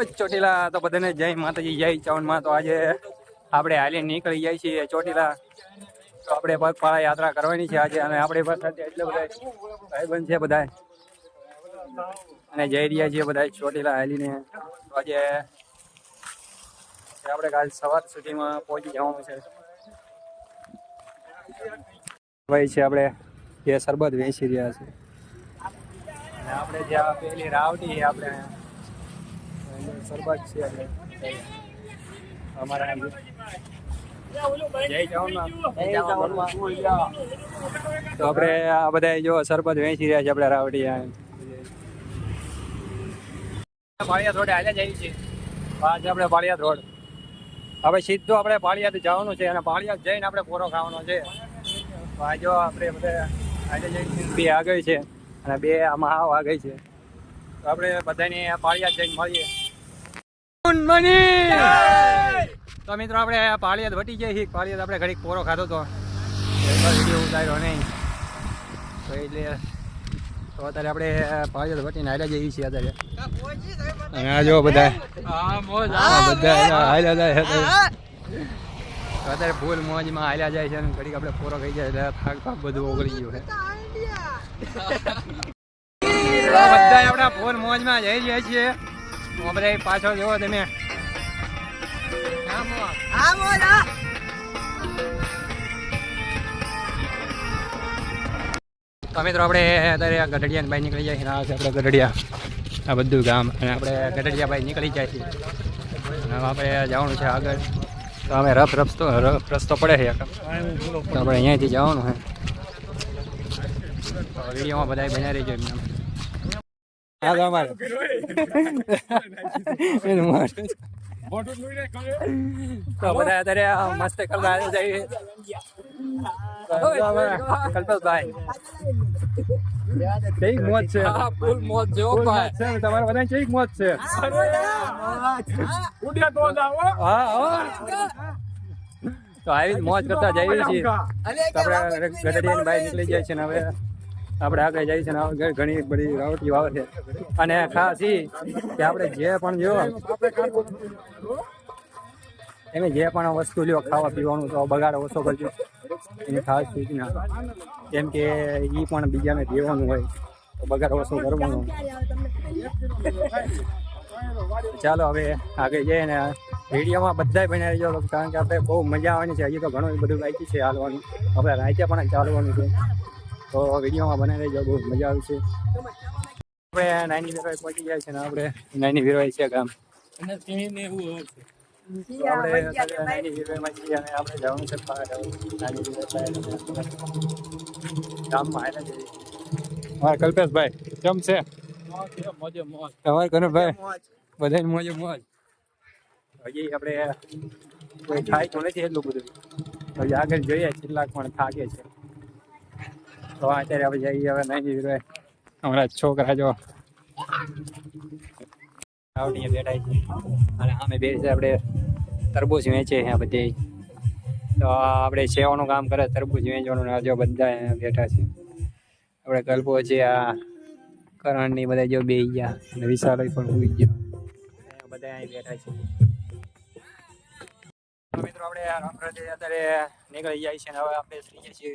ચોટીલા તો બધાને જય માતાજી, જય ચવનમાં તો આજે આપણે હાલી નીકળી જાય છીએ ચોટીલા. તો આપણે પગપાળા યાત્રા કરવાની છે આજે અને આપણે પાસે એટલે બધા ભાઈબંધ છે બધા અને જઈ રહ્યા છીએ બધા ચોટીલા હાલીને. તો આજે આપણે કાલ સવાર સુધીમાં પહોંચી જવાનું છે. ભાઈ છે આપણે જે શરબત વેચી રહ્યા છે. આપણે જ્યાં પેલી રાવટી આપણે શરબત છે આપણે અમારા તો આપણે આ બધા જો શરબત વેચી રહ્યા છે આપણે રાવડી પાળિયાદ રોડે હાલ્યા જઈએ છીએ પાંચ આપણે પાળિયાદ રોડ. હવે સીધું આપણે પાળિયાદ જવાનું છે અને પાળિયાદ જઈને આપણે પોરો ખાવાનો છે. જો આપણે બધા આજે જઈને બે આગળ છે અને બે આમાં આવ આગળ છે. તો આપણે બધાને પાળિયાદ જઈને મળીએ. તો મિત્રો આપણે પાળિયાદ વટી જઈએ છીએ. પાળિયાદ આપણે ઘડીક પોરો ખાધો તો. વીડિયો ઉતાર્યો નહીં. તો એટલે તો અત્યારે આપણે પાળિયાદ વટીને હાલ્યા જઈએ છીએ અત્યારે. અને આ જો બધા. બધા હાલ્યા અત્યારે. ફૂલ મોજમાં હાલ્યા જાય છે અને ઘડીક આપણે પોરો ખાઈ જાય એટલે થાક થાક બધું ઓગળી ગયું છે. બધા આપણા ફૂલ મોજમાં જઈ જાય છીએ. હું પાછો જોવો તમે. તો મિત્રો આપણે અત્યારે ગઢડિયા ભાઈ નીકળી જાય આ છે આપણે ગઢડિયા. આ બધું ગામ. અને આપણે ગઢડિયા ભાઈ નીકળી જાય છે આપણે જવાનું છે આગળ. તો અમે રફ રસ્તો રફ રસ્તો પડે છે એક. તો આપણે અહીંયાથી જવાનું છે. તો વિડીયોમાં બધા બનાવી રહી જાય હા તો અમારે. મારે. તો બધા અત્યારે મસ્ત કરતા આવી જાય કલ્પેશભાઈ. કેવી મોજ છે. ફૂલ મોજ મોજ ભાઈ. છે. તમારે બધાને કેવી મોજ છે? હા. હા તો આવી જ મોજ કરતા જઈએ છીએ. આપણે ગઢડિયાની બહાર નીકળી જાય છે ને હવે. આપણે આગળ જઈએ છીએ ઘણી બધી રાવટીઓ આવે છે. અને ખાસ એ કે આપણે જે પણ જો, તમે જે પણ વસ્તુ લ્યો, ખાવા પીવાનું તો બગાડ ઓછો કરજો. એની ખાસ સૂચના. કેમ કે એ પણ બીજાને દેવાનું હોય, તો બગાડ ઓછો કરવાનો. ચાલો હવે આગળ જઈએ ને, વિડીયોમાં બધા બન્યા રહેજો કારણ કે આપણે બહુ મજા આવવાની છે. હજી તો ઘણું બધું બાકી છે હાલવાનું. આપણે રાતે પણ ચાલવાનું છે. તો વિડીયોમાં બનાવી રહેજો બહુ મજા આવશે. આપણે નાની વીરવાઈ પહોંચી જાય છે ને આપણે નાની વીરવાઈ છે ગામ. અને એવું છે. તો આપણે નાની વીરવાઈમાં જઈએ અને આપણે જવાનું છે નાની વીરવાઈ ગામમાં હા કલ્પેશભાઈ કેમ છે. તમારે કનુભાઈ બધાને મોજે મોજ. હજી આપણે કોઈ થાય તો નથી એટલું બધું. હજી આગળ જોઈએ કેટલાક પણ થાકે છે. તો અત્યારે આપણે જઈએ, હવે નહીં જીવી રહે હમણાં છોકરા જો આવડીએ બેઠા છે. અને સામે બે છે આપણે તરબૂચ વેચે છે બધે. તો આપણે સેવાનું કામ કરે, તરબૂચ વેચવાનું જો બધા બેઠા છે. આપણે કલ્પો છે, આ કરણની બધા જો બે ગયા. અને વિશાલ પણ ઉઈ ગયો. બધા અહીં બેઠા છે. મિત્રો, આપણે રામરાજે અત્યારે નીકળી જાય છે હવે આપણે થઈ છીએ.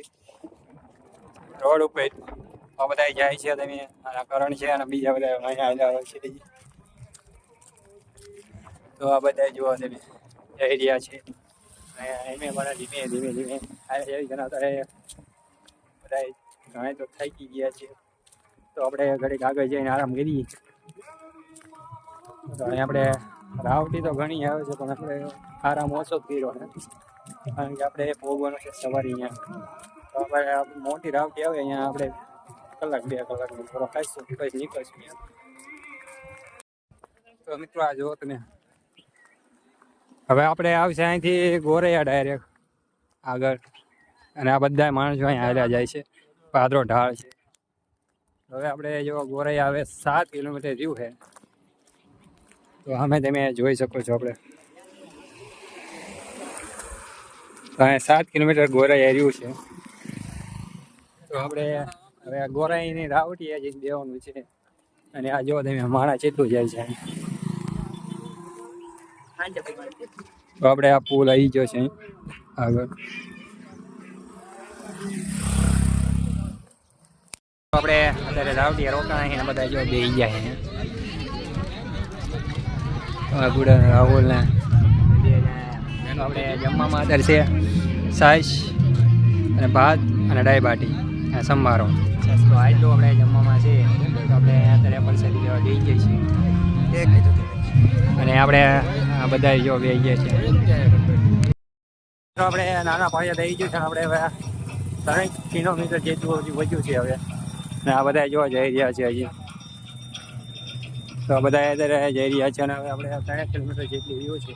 રોડ ઉપર આ બધા જાય છે, તમે કરણ છે અને બીજા બધા અહીંયા આવ્યા છે. તો આ બધા જુઓ તમે જઈ રહ્યા છે એમે મારા ધીમે ધીમે ધીમે. એવી ઘણા અત્યારે બધા ઘણા તો થાકી ગયા છે. તો આપણે ઘડીક આગળ જઈને આરામ કરીએ. તો અહીં આપણે રાવટી તો ઘણી આવે છે, પણ આપણે આરામ ઓછો જ કર્યો કારણ કે આપણે ભોગવાનું છે સવારે અહીંયા. તો આપણે મોટી રાવટી આવે અહીંયા આપણે કલાક, બે કલાકનો થોડો ખાઈશું, પછી નીકળશું તો મિત્રો, આ જુઓ તમે. હવે આપણે આવશે અહીંથી ગોરૈયા ડાયરેક્ટ આગળ. અને આ બધા માણસો અહીંયા હાલ્યા જાય છે. પાદરો ઢાળ છે. હવે આપણે જો ગોરૈયા આવે સાત કિલોમીટર રહ્યું છે. તો અમે તમે જોઈ શકો છો આપણે. અહીંયા સાત કિલોમીટર ગોરૈયા રહ્યું છે. આપણે હવે ગોરાઈની રાવટી જઈને દેવાનું છે. અને આ જો તમે માણા ચેટલું જાય છે. તો આપણે આ પુલ આવી ગયો છે આગળ. આપણે અત્યારે રાવટી રોકાણ છે બધા જો બે ગયા રાહુલ ને આપણે જમવામાં અત્યારે છે સાઈશ અને ભાત અને ડાય બાટી. સંભારો તો આટલું આપણે જમવામાં છે. તો આપણે અત્યારે પરસાદી લેવા જઈ જઈએ છીએ. અને આપણે આ બધા જો બે ગયા છે તો આપણે નાના પાળિયા થઈ ગયું છે આપણે હવે ત્રણ કિલોમીટર જેટલું હજી વધ્યું છે હવે. ને આ બધા જોવા જઈ રહ્યા છે હજી. તો આ બધા અત્યારે જઈ રહ્યા છે અને હવે આપણે ત્રણ કિલોમીટર જેટલું રહ્યું છે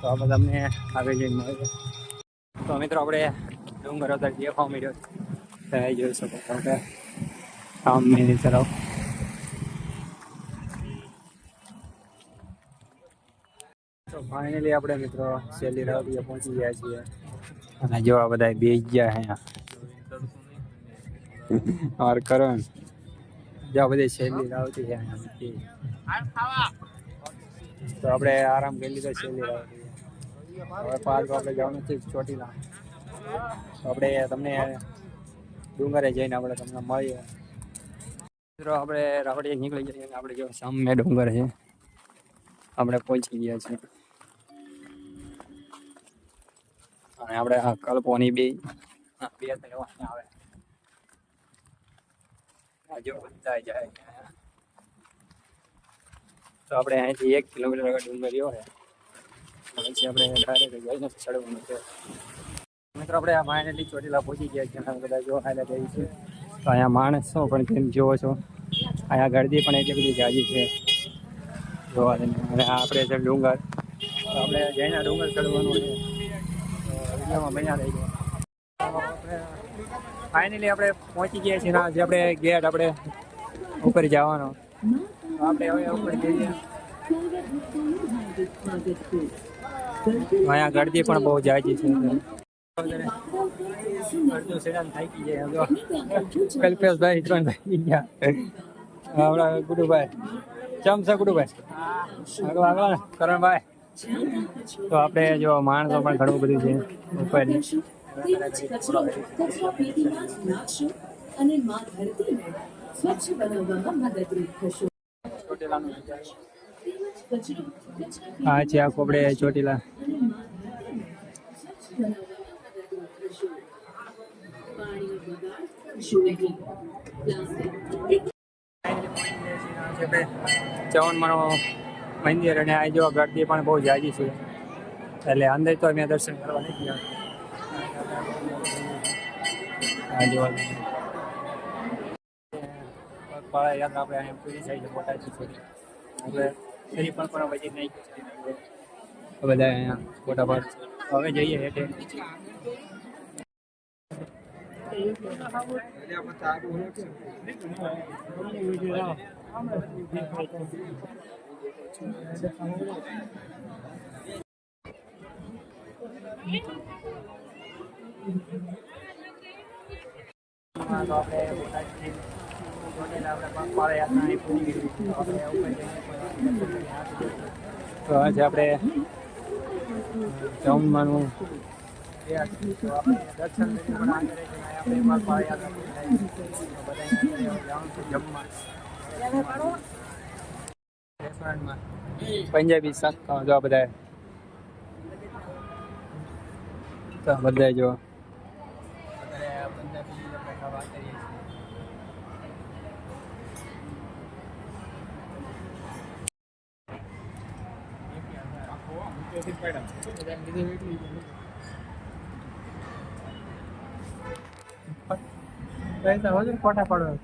તો આ બધા અમને આગળ જઈને મળે તો મિત્રો આપણે ડુંગર અત્યારે દેખાવા મળ્યો તો જોઈ શકો આપણે સામેની તરફ તો ફાઇનલી આપણે મિત્રો સેલી રાવડીએ પહોંચી ગયા છીએ. અને જો આ બધા બે ગયા અહીંયા. ઓર કરણ જો બધે શેલી રાવડી અહીંયા. તો આપણે આરામ કરી લીધો સેલી રાવડી હવે પાર્ક આપણે જવાનું છે ચોટીલા. આપણે તમને ડુંગરે જઈને આપણે તમને મળીએ. મિત્રો, આપણે રાવડીએ નીકળી જઈએ આપણે જો સામે ડુંગર છે. આપણે પહોંચી ગયા છીએ. અને આપણે આ કલ્પોની બે બે તળવાની આવે. જો બધા જાય તો આપણે અહીંથી એક કિલોમીટર ડુંગર રહ્યો છે. પછી આપણે ડાયરેક્ટ જઈને ચડવાનું છે. મિત્રો, આપણે આ માણેલી ચોટીલા પહોંચી ગયા અને બધા જો હાલે જઈ છે. તો અહીંયા માણસો પણ તેમ જોવો છો? અહીંયા ગરદી પણ એટલી બધી જાજી છે. જોવા જઈને અને આપણે છે ડુંગર. આપણે જઈને ડુંગર ચડવાનું છે. વિડીયોમાં બન્યા રહી ગયા ફાઇનલી આપણે પહોંચી ગયા છીએ આજે આપણે ગેટ આપણે ઉપર જવાનો. આપણે હવે ઉપર જઈએ. અહીંયા ગરદી પણ બહુ જાય છે. કલ્પેશભાઈ ત્રણ ગયા આપણા ગુડુભાઈ. ચમ છે ગુડુભાઈ? આગળ આગળ. કરણભાઈ. તો આપણે જો માણસો પણ ઘણું બધું છે. ઉપર આ છે આ કોબડે ચોટીલા. અને માં ધરતીને સ્વચ્છ બનાવવામાં મદદરૂપ થશો પાણીનો બગાડ કરશો નહીં પ્લાસ્ટિક એક ચવન માનો મંદિર અને આ જો ગરદી પણ બહુ જાજી છે. એટલે અંદર તો અમે દર્શન કરવા નથી ગયા આ જો પગપાળા યાત્રા આપણે અહીંયા પૂરી થઈ છે બોટાદથી છે એટલે એની પણ પણ વજન નહીં. બધા અહીંયા ફોટા પાડ હવે જઈએ હેઠે. તો આપણે બોટાદથી ચોટીલા આપણે પગપાળા યાત્રા અહીં પૂરી કરી તો આપણે ઉપર જઈને તો આજે આપણે જમવાનું તો આપણે દર્શન કરીને પણ આગળ રહીને આપણે પગપાળા યાત્રા પૂરી થાય તો બધા અહીંયા જવાનું છે જમવા રેસ્ટોરન્ટમાં પંજાબી શાક ખાવા જો આ બધા તો બધા જો અત્યારે પંજાબી પૈસા હોય ફોટા પાડવા